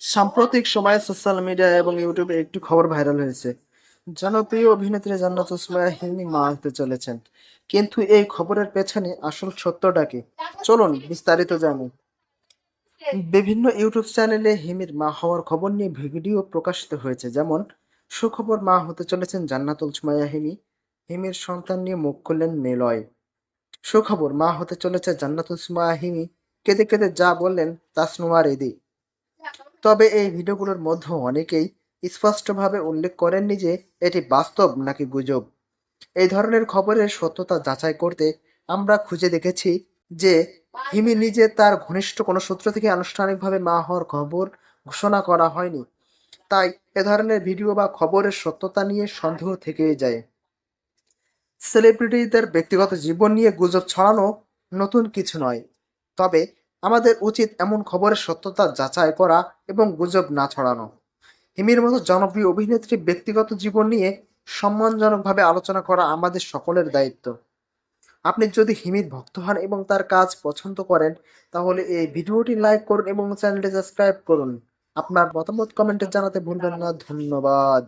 সাম্প্রতিক সময়ে social media এবং ইউটিউবে একটি খবর ভাইরাল হয়েছে। জনপ্রিয় অভিনেত্রী জান্নাত ওসমায়া হিমি মা হতে চলেছেন। কিন্তু এই খবরের পেছনে আসল সত্যটা কি? চলুন বিস্তারিত জানি। বিভিন্ন ইউটিউব চ্যানেলে হিমির মা হওয়ার খবর নিয়ে ভিডিও প্রকাশিত হয়েছে। যেমন, সুখবর মা হতে চলেছেন জান্নাতুল সুমাইয়া হিমি। হিমির সন্তান নিয়ে মুখ খুললেন নিলয় সুখবর মা হতে চলেছে জান্নাতুল সুমাইয়া হিমি। কেঁদে কেঁদে যা বললেন তাসনুমার এদি তবে এই ভিডিওগুলোর মধ্যে অনেকেই স্পষ্টভাবে উল্লেখ করেননি যে এটি বাস্তব নাকি গুজব। এই ধরনের খবরের সত্যতা যাচাই করতে আমরা খুঁজে দেখেছি যে হিমি নিজে তার ঘনিষ্ঠ কোনো সূত্র থেকে আনুষ্ঠানিকভাবে মা হওয়ার খবর ঘোষণা করা হয়নি। তাই এ ধরনের ভিডিও বা খবরের সত্যতা নিয়ে সন্দেহ থেকেই যায়। সেলিব্রিটিদের ব্যক্তিগত জীবন নিয়ে গুজব ছড়ানো নতুন কিছু নয়। তবে আমাদের উচিত এমন খবরের সত্যতা যাচাই করা এবং গুজব না ছড়ানো। হিমির মতো জনপ্রিয় অভিনেত্রী ব্যক্তিগত জীবন নিয়ে সম্মানজনকভাবে আলোচনা করা আমাদের সকলের দায়িত্ব। আপনি যদি হিমির ভক্ত হন এবং তার কাজ পছন্দ করেন, তাহলে এই ভিডিওটি লাইক করুন এবং চ্যানেলটি সাবস্ক্রাইব করুন। আপনার মতামত কমেন্টে জানাতে ভুলবেন না। ধন্যবাদ।